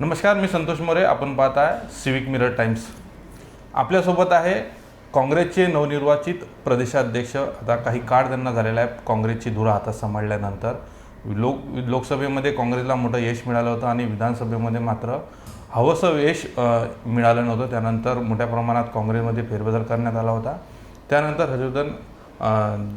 नमस्कार मी संतोष मोरे. आपण पाहत आहे सिविक मिरर टाइम्स आपल्यासोबत आहे काँग्रेसचे नवनिर्वाचित प्रदेशाध्यक्ष. आता काही काळ त्यांना झालेला आहे. काँग्रेसची धुरा हातात सांभाळल्यानंतर लोक लोकसभेमध्ये काँग्रेसला मोठं यश मिळालं होतं आणि विधानसभेमध्ये मात्र हवंसं यश मिळालं नव्हतं. त्यानंतर मोठ्या प्रमाणात काँग्रेसमध्ये फेरबदल करण्यात आला होता. त्यानंतर हर्षवर्धन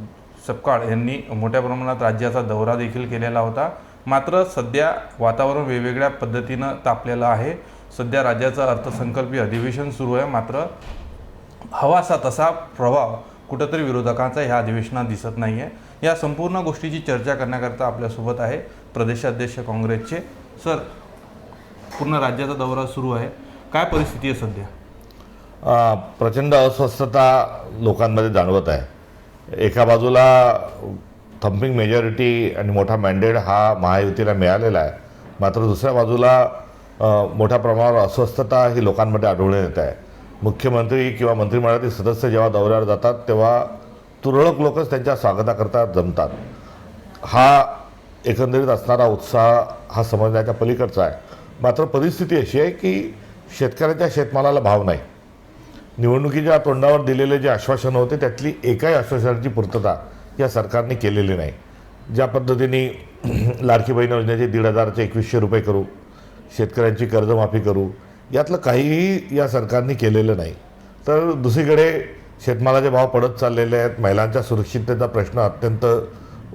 सपकाळ यांनी मोठ्या प्रमाणात राज्याचा दौरा देखील केलेला होता. मात्र सध्या वातावरण वेगवेगळ्या पद्धतीनं तापलेलं आहे. सध्या राज्याचं अर्थसंकल्पीय अधिवेशन सुरू आहे. मात्र हवासा तसा प्रभाव कुठंतरी विरोधकांचा ह्या अधिवेशनात दिसत नाही आहे या संपूर्ण गोष्टीची चर्चा करण्याकरता आपल्यासोबत आहे प्रदेशाध्यक्ष काँग्रेसचे. सर पूर्ण राज्याचा दौरा सुरू आहे. काय परिस्थिती आहे सध्या? प्रचंड अस्वस्थता लोकांमध्ये जाणवत आहे. एका बाजूला थम्पिंग मेजॉरिटी आणि मोठा मॅन्डेट हा महायुतीला मिळालेला आहे. मात्र दुसऱ्या बाजूला मोठ्या प्रमाणावर अस्वस्थता ही लोकांमध्ये आढळून येत आहे. मुख्यमंत्री किंवा मंत्रिमंडळातील सदस्य जेव्हा दौऱ्यावर जातात तेव्हा तुरळक लोकच त्यांच्या स्वागताकरता जमतात. हा एकंदरीत असणारा उत्साह हा समजण्याच्या पलीकडचा आहे. मात्र परिस्थिती अशी आहे की शेतकऱ्याच्या शेतमालाला भाव नाही. निवडणुकीच्या तोंडावर दिलेले जे आश्वासन होते त्यातली एकाही आश्वासनाची पूर्तता या सरकारने केलेली नाही. ज्या पद्धतीने लाडकी बहीण योजनेचे दीड हजारचे एकवीसशे रुपये करू शेतकऱ्यांची कर्जमाफी करू यातलं काहीही या सरकारने केलेलं नाही. तर दुसरीकडे शेतमालाचे भाव पडत चाललेले आहेत. महिलांच्या सुरक्षिततेचा प्रश्न अत्यंत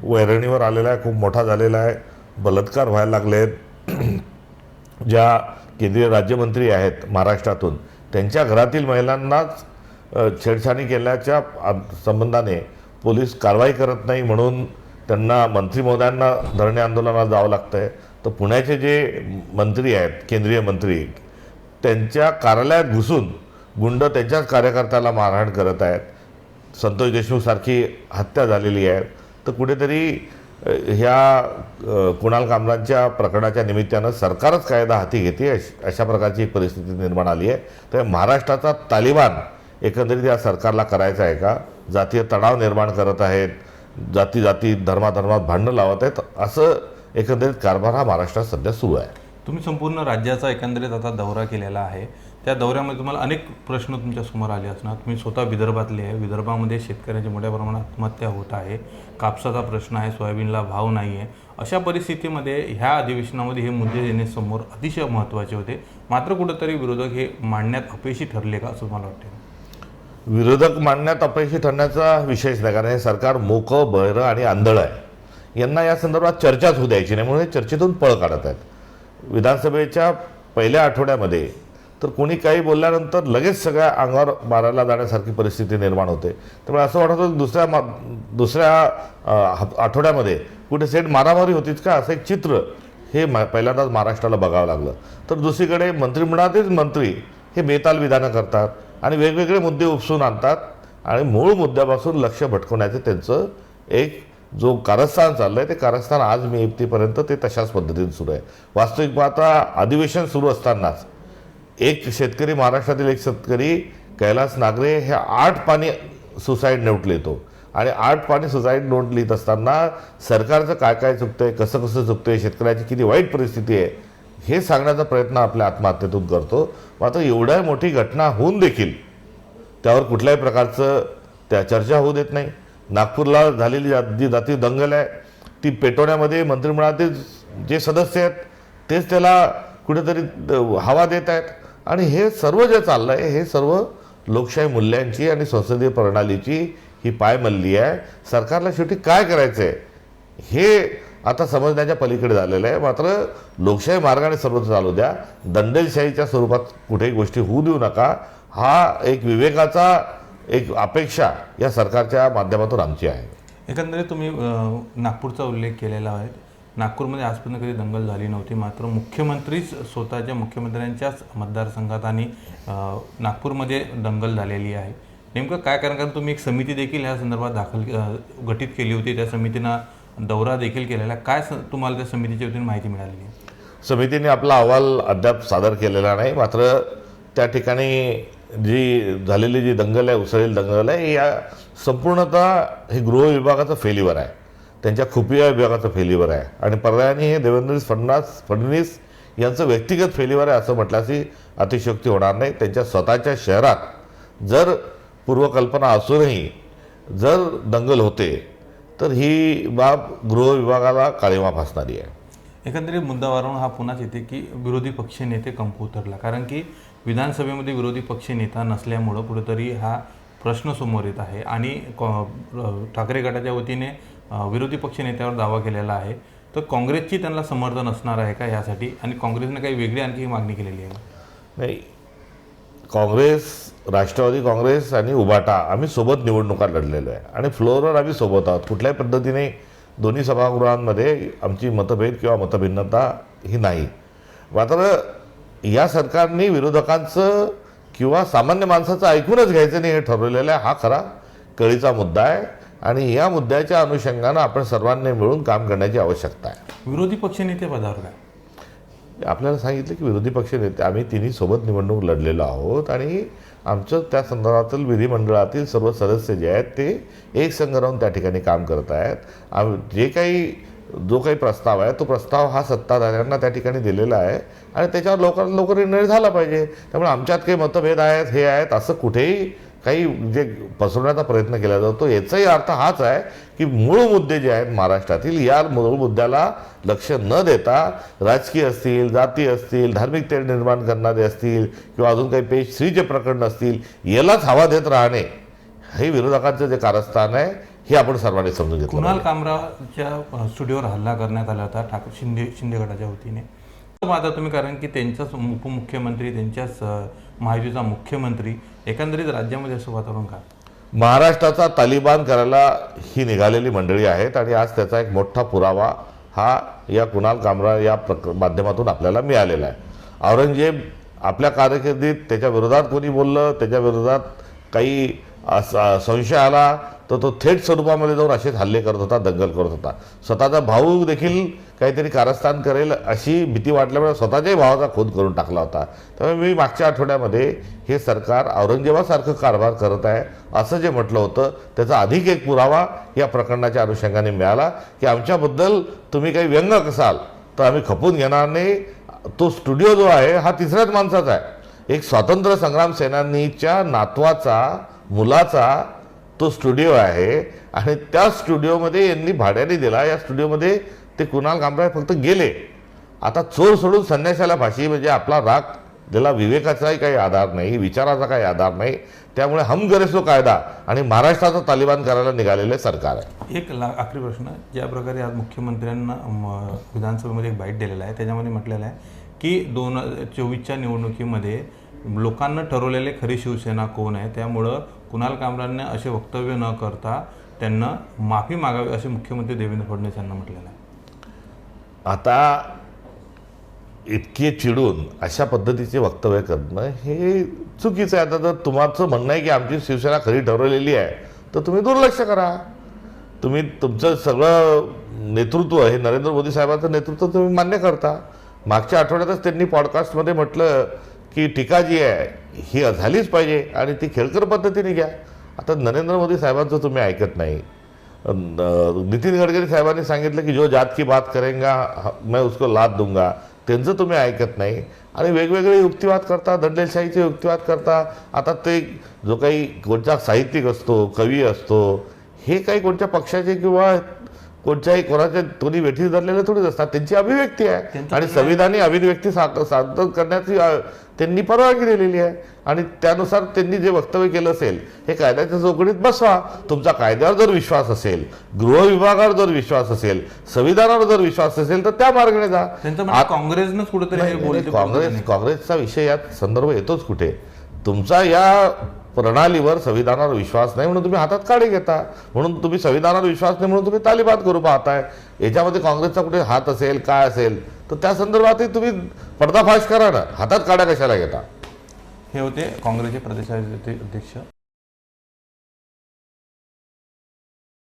वैरणीवर आलेला आहे खूप मोठा झालेला आहे. बलात्कार व्हायला लागले आहेत. ज्या केंद्रीय राज्यमंत्री आहेत महाराष्ट्रातून त्यांच्या घरातील महिलांनाच छेडछाणी केल्याच्या संबंधाने पोलीस कारवाई करत नाही म्हणून त्यांना मंत्री महोदयांना धरणे आंदोलनाला जावं लागतं आहे तर पुण्याचे जे मंत्री आहेत केंद्रीय मंत्री त्यांच्या कार्यालयात घुसून गुंड त्यांच्याच कार्यकर्त्याला मारहाण करत आहेत. संतोष देशमुखसारखी हत्या झालेली आहे. तर कुठेतरी ह्या कुणाल कामरांच्या प्रकरणाच्या निमित्तानं सरकारच कायदा हाती घेते अश- अशा प्रकारची एक परिस्थिती निर्माण आली आहे. तर महाराष्ट्राचा तालिबान एकंदरीत या सरकारला करायचा आहे का? जातीय तणाव निर्माण करत आहेत जाती जाती धर्माधर्मात भांडणं लावत आहेत असं एकंदरीत कारभार हा महाराष्ट्रात सध्या सुरू आहे. तुम्ही संपूर्ण राज्याचा एकंदरीत आता दौरा केलेला आहे. त्या दौऱ्यामध्ये तुम्हाला अनेक प्रश्न तुमच्यासमोर आले असणार. तुम्ही स्वतः विदर्भातले आहे. विदर्भामध्ये शेतकऱ्यांची मोठ्या प्रमाणात आत्महत्या होत आहे. कापसाचा प्रश्न आहे. सोयाबीनला भाव नाही आहे अशा परिस्थितीमध्ये ह्या अधिवेशनामध्ये हे मुद्दे येण्यासमोर समोर अतिशय महत्त्वाचे होते. मात्र कुठंतरी विरोधक हे मांडण्यात अपयशी ठरले का असं मला वाटतं विरोधक मांडण्यात अपयशी ठरण्याचा विषयच नाही कारण हे सरकार मोकं बळरं आणि आंधळं आहे. यांना या संदर्भात चर्चाच होऊ द्यायची नाही म्हणून हे चर्चेतून पळ काढत आहेत. विधानसभेच्या पहिल्या आठवड्यामध्ये तर कोणी काही बोलल्यानंतर लगेच सगळ्या अंगावर मारायला जाण्यासारखी परिस्थिती निर्माण होते. त्यामुळे असं वाटत होतं की दुसऱ्या मा दुसऱ्या आठवड्यामध्ये कुठे सेट मारामारी होतीच का असं एक चित्र हे मा पहिल्यांदाच महाराष्ट्राला बघावं लागलं. तर दुसरीकडे मंत्रिमंडळातील मंत्री हे बेताल विधानं करतात. आणि वेगवेगळे मुद्दे उपसून आणतात आणि मूळ मुद्द्यापासून लक्ष भटकवण्याचं त्यांचं एक जो कारस्थान चाललं आहे ते कारस्थान आज मी येतीपर्यंत ते तशाच पद्धतीने सुरू आहे. वास्तविक पाहता अधिवेशन सुरू असतानाच एक शेतकरी महाराष्ट्रातील एक शेतकरी कैलास नागरे हे आठ पाणी सुसाईड नोट लिहितो. आणि आठ पाणी सुसाईड नोट लिहित असताना सरकारचं काय काय चुकतंय कसं कसं चुकतंय शेतकऱ्याची किती वाईट परिस्थिती आहे हे सांगण्याचा प्रयत्न आपल्या आत्महत्येतून करतो. मात्र एवढ्या मोठी घटना होऊन देखील त्यावर कुठल्याही प्रकारचं त्या चर्चा होऊ देत नाही. नागपूरला झालेली जी जाती दंगल आहे. ती पेटवण्यामध्ये मंत्रिमंडळातील जे सदस्य आहेत तेच त्याला कुठेतरी द- हवा देत आहेत. आणि हे सर्व जे चाललं आहे हे सर्व लोकशाही मूल्यांची आणि संसदीय प्रणालीची ही पायमल्ली आहे. सरकारला शेवटी काय करायचं आहे हे आता समजण्याच्या पलीकडे झालेलं आहे. मात्र लोकशाही मार्गाने सर्व चालू द्या. दंडेलशाहीच्या स्वरूपात कुठेही गोष्टी होऊ देऊ नका. हा एक विवेकाचा एक अपेक्षा या सरकारच्या माध्यमातून आमची आहे. एकंदरीत तुम्ही नागपूरचा उल्लेख केलेला आहे. नागपूरमध्ये आजपर्यंत कधी दंगल झाली नव्हती. मात्र मुख्यमंत्रीच स्वतःच्या मुख्यमंत्र्यांच्याच मतदारसंघात आणि नागपूरमध्ये दंगल झालेली आहे. नेमकं काय? कारण कारण तुम्ही एक समिती देखील ह्या संदर्भात दाखल गठीत केली होती. त्या समितीनं दौरा देखील केलेला आहे. काय तुम्हाला त्या समितीच्या वतीने माहिती मिळालेली आहे? समितीने आपला अहवाल अद्याप सादर केलेला नाही. मात्र त्या ठिकाणी जी झालेली जी दंगल आहे उसळलेली दंगल आहे या संपूर्णतः हे गृह विभागाचं फेलिवर आहे. त्यांच्या खुफिया विभागाचं फेलिवर आहे. आणि पर्यायाने हे देवेंद्र फडणवीस फडणवीस यांचं व्यक्तिगत फेलिवर आहे असं म्हटल्याशी अतिशयोक्ती होणार नाही. त्यांच्या स्वतःच्या शहरात जर पूर्वकल्पना असूनही जर दंगल होते तर ही बाब गृह विभागाला काळीमा फासणारी आहे. एकंदरीत मुद्दावरून हा पुन्हाच येते की विरोधी पक्ष नेते कंप उतरला. कारण की विधानसभेमध्ये विरोधी पक्ष नेता नसल्यामुळं कुठेतरी हा प्रश्न समोर येत आहे आणि कॉ- ठाकरे गटाच्या वतीने विरोधी पक्ष नेत्यावर दावा केलेला आहे. तर काँग्रेसची त्यांना समर्थन असणार आहे का यासाठी? आणि काँग्रेसने काही वेगळी आणखी मागणी केलेली आहे नाही काँग्रेस राष्ट्रवादी काँग्रेस आणि उबाटा आम्ही सोबत निवडणुका लढलेलो आहे. आणि फ्लोअरवर आम्ही सोबत आहोत. कुठल्याही पद्धतीने दोन्ही सभागृहांमध्ये आमची मतभेद किंवा मतभिन्नता ही नाही. मात्र या सरकारने विरोधकांचं किंवा सामान्य माणसाचं ऐकूनच घ्यायचं नाही हे ठरवलेलं आहे. हा खरा कळीचा मुद्दा आहे. आणि या मुद्द्याच्या अनुषंगानं आपण सर्वांनी मिळून काम करण्याची आवश्यकता आहे. विरोधी पक्षनेते पदावर काय आपल्याला सांगितलं की विरोधी पक्ष नेते आम्ही तिन्ही सोबत निवडणूक लढलेलो आहोत आणि आमचं त्या संदर्भातील विधिमंडळातील सर्व सदस्य जे आहेत ते एक संघ राहून त्या ठिकाणी काम करत आहेत. आम जे काही जो काही प्रस्ताव आहे तो प्रस्ताव हा सत्ताधाऱ्यांना त्या ठिकाणी दिलेला आहे आणि त्याच्यावर लवकरात लवकर निर्णय झाला पाहिजे. त्यामुळे आमच्यात काही मतभेद आहेत हे आहेत असं कुठेही काही जे पसरवण्याचा प्रयत्न केला जातो याचाही अर्थ हाच आहे की मूळ मुद्दे जे आहेत महाराष्ट्रातील या मूळ मुद्द्याला लक्ष न देता राजकीय असतील जाती असतील धार्मिक तेढ निर्माण करणारे असतील किंवा अजून काही पेज स्त्रीचे प्रकरण असतील यालाच हवा देत राहणे हे विरोधकांचं जे कारस्थान आहे हे आपण सर्वांनी समजून घेतलं कुणाल कामराच्या स्टुडिओवर हल्ला करण्यात आला होता ठाकरे शिंदे शिंदे गटाच्या वतीने. आता तुम्ही कारण की त्यांचाच उपमुख्यमंत्री त्यांच्याच महायुतीचा मुख्यमंत्री एकंदरीत राज्यामध्ये असं वातावरण का? महाराष्ट्राचा तालिबान करायला ही निघालेली मंडळी आहेत आणि आज त्याचा एक मोठा पुरावा हा या कुणाल कामरा या प्रक माध्यमातून आपल्याला मिळालेला आहे. औरंगजेब आपल्या कारकिर्दीत त्याच्या विरोधात कोणी बोललं? त्याच्या विरोधात काही संशय आला? तर तो थेट स्वरूपामध्ये जाऊन असेच हल्ले करत होता दंगल करत होता. स्वतःचा भाऊ देखील काहीतरी कारस्थान करेल अशी भीती वाटल्यामुळे स्वतःच्याही भावाचा खून करून टाकला होता. त्यामुळे मी मागच्या आठवड्यामध्ये हे सरकार औरंगजेबासारखं कारभार करत आहे असं जे म्हटलं होतं त्याचा अधिक एक पुरावा या प्रकरणाच्या अनुषंगाने मिळाला की आमच्याबद्दल तुम्ही काही व्यंग असाल तर आम्ही खपून घेणार नाही. तो स्टुडिओ जो आहे हा तिसऱ्याच माणसाचा आहे. एक स्वातंत्र्य संग्राम सेनानीच्या नातवाचा मुलाचा तो स्टुडिओ आहे आणि त्या स्टुडिओमध्ये यांनी भाड्याने दिला. या स्टुडिओमध्ये ते कुणाल कामराय फक्त गेले. आता चोर सोडून संन्यासाला फाशी म्हणजे आपला राग त्याला विवेकाचाही काही आधार नाही विचाराचा काही आधार नाही. त्यामुळे हम कायदा आणि महाराष्ट्राचा तालिबान करायला निघालेले सरकार आहे. एक ला आखरी प्रश्न. ज्या प्रकारे आज मुख्यमंत्र्यांना म, विधानसभेमध्ये एक बाईट दिलेला आहे त्याच्यामध्ये म्हटलेलं आहे की दोन चोवीसच्या निवडणुकीमध्ये लोकांना ठरवलेले खरी शिवसेना कोण आहे त्यामुळं कुणाल कामरांनी असे वक्तव्य न करता त्यांना माफी मागावी असे मुख्यमंत्री देवेंद्र फडणवीस यांना म्हटलेलं आहे. आता इतके चिडून अशा पद्धतीचे वक्तव्य करणं हे चुकीचं आहे. आता जर तुमचं म्हणणं आहे की आमची शिवसेना खरी ठरवलेली आहे तर तुम्ही दुर्लक्ष करा. तुम्ही तुमचं सगळं नेतृत्व हे नरेंद्र मोदी साहेबांचं नेतृत्व तुम्ही मान्य करता. मागच्या आठवड्यातच त्यांनी पॉडकास्टमध्ये म्हटलं की टीका जी आहे ही झालीच पाहिजे आणि ती खेळकर पद्धतीने घ्या. आता नरेंद्र मोदी साहेबांचं तुम्ही ऐकत नाही. नितीन गडकरी साहेबांनी सांगितलं की जो जात की बात करेंगा मैं उसको लाद दूंगा. त्यांचं तुम्ही ऐकत नाही. आणि वेगवेगळे युक्तिवाद करता दंडेलशाहीचे युक्तिवाद करता. आता ते जो काही कोणता साहित्यिक असतो कवी असतो हे काही कोणत्या पक्षाचे किंवा कोणत्याही कोणाच्या कोणी वेठी धरलेले थोडीच असतात. त्यांची अभिव्यक्ती आहे. आणि संविधानी अभिव्यक्ती साध सादर करण्याची त्यांनी परवानगी दिलेली आहे. आणि त्यानुसार त्यांनी जे वक्तव्य केलं असेल हे कायद्याच्या चौकटीत बसवा. तुमचा कायद्यावर जर विश्वास असेल गृह विभागावर जर विश्वास असेल संविधानावर जर विश्वास असेल तर त्या मार्गाने जा. काँग्रेसनंच कुठेतरी हे काँग्रेस काँग्रेसचा विषय यात संदर्भ येतोच कुठे. तुमचा या प्रणालीवर संविधानावर विश्वास नाही म्हणून तुम्ही हातात काढे घेता. म्हणून तुम्ही संविधानावर विश्वास नाही म्हणून तुम्ही तालिबात करू पाहताय. याच्यामध्ये काँग्रेसचा कुठे हात असेल काय असेल तर त्या संदर्भातही तुम्ही पडदाफाश करा ना. हातात काढा कशाला घेता. हे होते काँग्रेसचे प्रदेशाध्यक्ष